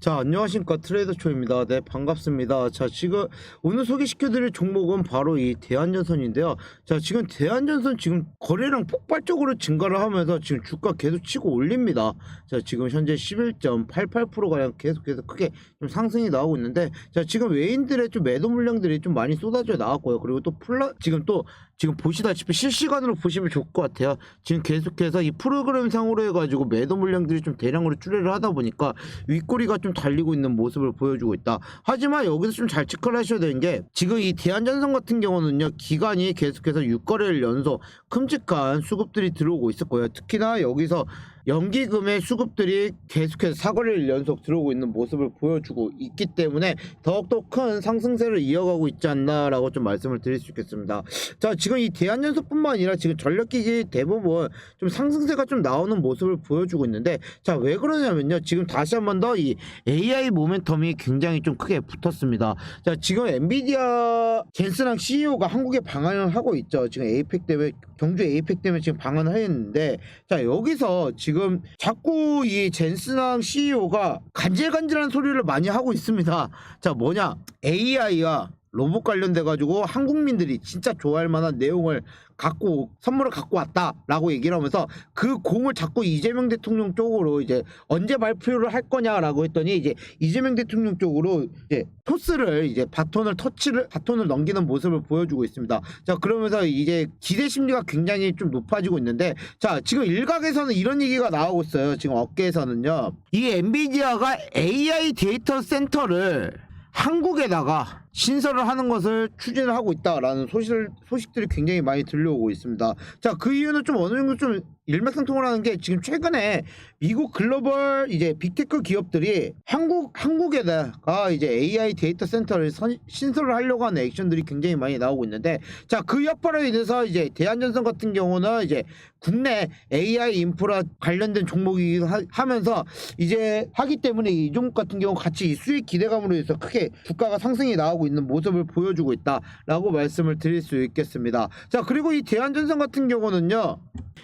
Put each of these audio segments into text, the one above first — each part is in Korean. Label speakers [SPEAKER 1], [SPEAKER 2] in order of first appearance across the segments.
[SPEAKER 1] 자, 안녕하십니까. 트레이더 초입니다. 네, 반갑습니다. 자, 지금 오늘 소개시켜드릴 종목은 바로 이 대한전선인데요. 자, 지금 대한전선 지금 거래량 폭발적으로 증가를 하면서 지금 주가 계속 치고 올립니다. 자, 지금 현재 11.88%가량 계속해서 크게 좀 상승이 나오고 있는데, 자, 지금 외인들의 좀 매도 물량들이 좀 많이 쏟아져 나왔고요. 그리고 또 플라, 지금 또 지금 보시다시피 실시간으로 보시면 좋을 것 같아요. 지금 계속해서 이 프로그램 상으로 해가지고 매도 물량들이 좀 대량으로 출회를 하다 보니까 윗꼬리가 좀 달리고 있는 모습을 보여주고 있다. 하지만 여기서 좀 잘 체크를 하셔야 되는 게 지금 이 대한전선 같은 경우는요 기간이 계속해서 6거래일 연속 큼직한 수급들이 들어오고 있을 거예요. 특히나 여기서 연기금의 수급들이 계속해서 사거리를 연속 들어오고 있는 모습을 보여주고 있기 때문에 더욱더 큰 상승세를 이어가고 있지 않나라고 좀 말씀을 드릴 수 있겠습니다. 자 지금 이 대한연소뿐만 아니라 지금 전력기기 대부분 좀 상승세가 좀 나오는 모습을 보여주고 있는데 자 왜 그러냐면요 지금 다시 한 번 더 이 AI 모멘텀이 굉장히 좀 크게 붙었습니다. 자 지금 엔비디아 젠스랑 CEO가 한국에 방한을 하고 있죠. 지금 에이펙 때문에 경주 에이펙 때문에 지금 방한을 했는데 자 여기서 지금 자꾸 이 젠스랑 CEO가 간질간질한 소리를 많이 하고 있습니다. 자 뭐냐 AI와 로봇 관련돼 가지고 한국민들이 진짜 좋아할 만한 내용을 갖고 선물을 갖고 왔다라고 얘기를 하면서 그 공을 자꾸 이재명 대통령 쪽으로 이제 언제 발표를 할 거냐라고 했더니 이제 이재명 대통령 쪽으로 이제 토스를 이제 바톤을 터치를 바톤을 넘기는 모습을 보여주고 있습니다. 자 그러면서 이제 기대 심리가 굉장히 좀 높아지고 있는데 자 지금 일각에서는 이런 얘기가 나오고 있어요. 지금 업계에서는요. 이 엔비디아가 AI 데이터 센터를 한국에다가 신설을 하는 것을 추진을 하고 있다라는 소식, 소식들이 굉장히 많이 들려오고 있습니다. 자, 그 이유는 좀 어느 정도 좀 일맥상통을 하는 게 지금 최근에 미국 글로벌 이제 빅테크 기업들이 한국, 한국에다가 이제 AI 데이터 센터를 선- 신설을 하려고 하는 액션들이 굉장히 많이 나오고 있는데 자, 그 여파로 인해서 이제 대한전선 같은 경우는 이제 국내 AI 인프라 관련된 종목이기도 하- 하면서 이제 하기 때문에 이 종목 같은 경우 같이 이 수익 기대감으로 해서 크게 주가가 상승이 나오고 있는 모습을 보여주고 있다라고 말씀을 드릴 수 있겠습니다. 자 그리고 이 대한전선 같은 경우는요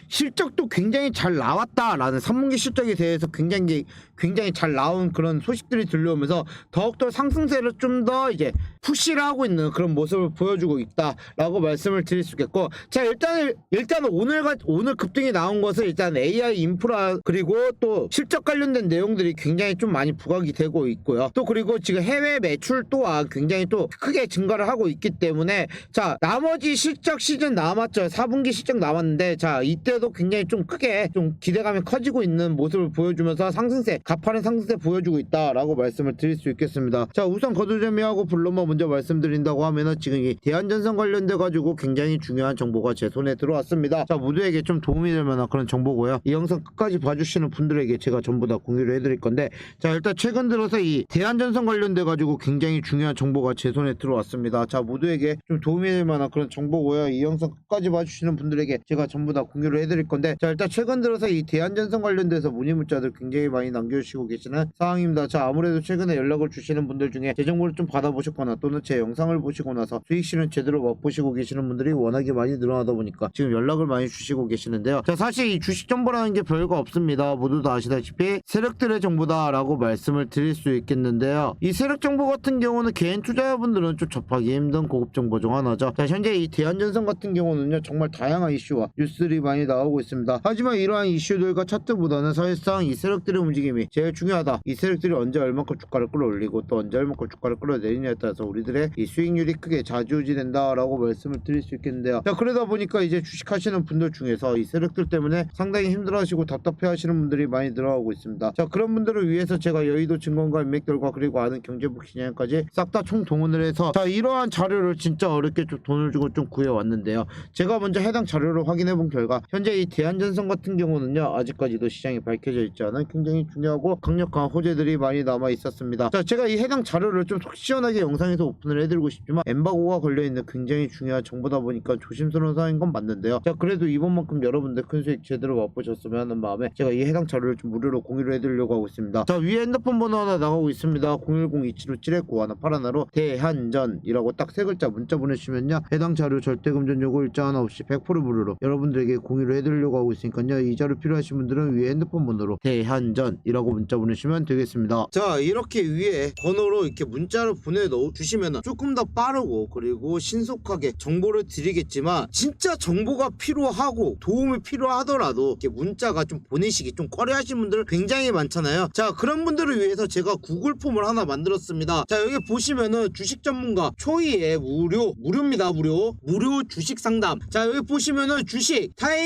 [SPEAKER 1] 실적도 굉장히 잘 나왔다라는 3분기 실적에 대해서 굉장히 굉장히 잘 나온 그런 소식들이 들려오면서 더욱더 상승세를 좀 더 이제 푸시를 하고 있는 그런 모습을 보여주고 있다라고 말씀을 드릴 수 있겠고 자 일단 일단 오늘 가 오늘 급등이 나온 것은 일단 AI 인프라 그리고 또 실적 관련된 내용들이 굉장히 좀 많이 부각이 되고 있고요. 또 그리고 지금 해외 매출 또한 굉장히 또 크게 증가를 하고 있기 때문에 자 나머지 실적 시즌 남았죠. 4분기 실적 남았는데 자이 때도 굉장히 좀 크게 좀 기대감이 커지고 있는 모습을 보여주면서 상승세 가파른 상승세 보여주고 있다라고 말씀을 드릴 수 있겠습니다. 자 우선 거두절미하고 블로머 먼저 말씀드린다고 하면은 지금 이 대한전선 관련돼 가지고 굉장히 중요한 정보가 제 손에 들어왔습니다. 자 모두에게 좀 도움이 될 만한 그런 정보고요. 이 영상 끝까지 봐주시는 분들에게 제가 전부 다 공유를 해드릴 건데 자 일단 최근 들어서 이 대한전선 관련돼 가지고 굉장히 중요한 정보가 제 손에 들어왔습니다. 자 모두에게 좀 도움이 될 만한 그런 정보고요. 이 영상 끝까지 봐주시는 분들에게 제가 전부 다 공유 를 해드릴 건데 자 일단 최근 들어서 이 대한전선 관련돼서 문의 문자들 굉장히 많이 남겨주시고 계시는 상황입니다. 자 아무래도 최근에 연락을 주시는 분들 중에 제 정보를 좀 받아보셨거나 또는 제 영상을 보시고 나서 수익 실현 제대로 맛보시고 계시는 분들이 워낙에 많이 늘어나다 보니까 지금 연락을 많이 주시고 계시는데요. 자 사실 이 주식 정보라는 게 별거 없습니다. 모두 다 아시다시피 세력들의 정보다라고 말씀을 드릴 수 있겠는데요. 이 세력 정보 같은 경우는 개인 투자자분들은 좀 접하기 힘든 고급 정보 중 하나죠. 자 현재 이 대한전선 같은 경우는요 정말 다양한 이슈와 뉴스들이 많이 나오고 있습니다. 하지만 이러한 이슈들과 차트보다는 사실상 이 세력들의 움직임이 제일 중요하다. 이 세력들이 언제 얼만큼 주가를 끌어올리고 또 언제 얼만큼 주가를 끌어내리냐에 따라서 우리들의 이 수익률이 크게 좌지우지된다라고 말씀을 드릴 수 있겠는데요. 자 그러다 보니까 이제 주식하시는 분들 중에서 이 세력들 때문에 상당히 힘들어하시고 답답해하시는 분들이 많이 늘어나고 있습니다. 자 그런 분들을 위해서 제가 여의도 증권가 인맥 결과 그리고 아는 경제부 기념까지 싹 다 총 동원을 해서 자 이러한 자료를 진짜 어렵게 좀 돈을 주고 좀 구해왔는데요. 제가 먼저 해당 자료를 확인해 본 결과 현재 이 대한전선 같은 경우는요 아직까지도 시장이 밝혀져 있지 않은 굉장히 중요하고 강력한 호재들이 많이 남아 있었습니다. 자 제가 이 해당 자료를 좀 속 시원하게 영상에서 오픈을 해드리고 싶지만 엠바고가 걸려있는 굉장히 중요한 정보다 보니까 조심스러운 사항인 건 맞는데요. 자 그래도 이번만큼 여러분들 큰 수익 제대로 맛보셨으면 하는 마음에 제가 이 해당 자료를 좀 무료로 공유를 해드리려고 하고 있습니다. 자 위에 핸드폰 번호 하나 나가고 있습니다. 010-2757-9181 파라나로 대한전이라고 딱 세 글자 문자 보내주시면요 해당 자료 절대 금전 요구 일자 하나 없이 100% 무료로 여러분들에게 공유 를 해드리려고 하고 있으니까요. 이 자료 필요하신 분들은 위에 핸드폰 번호로 대한전이라고 문자 보내주시면 되겠습니다. 자 이렇게 위에 번호로 이렇게 문자를 보내도 주시면 조금 더 빠르고 그리고 신속하게 정보를 드리겠지만 진짜 정보가 필요하고 도움이 필요하더라도 이렇게 문자가 좀 보내시기 좀 꺼려하시는 분들 굉장히 많잖아요. 자 그런 분들을 위해서 제가 구글 폼을 하나 만들었습니다. 자 여기 보시면은 주식 전문가 초이의 무료 무료입니다. 무료. 무료 주식 상담. 자 여기 보시면은 주식 타이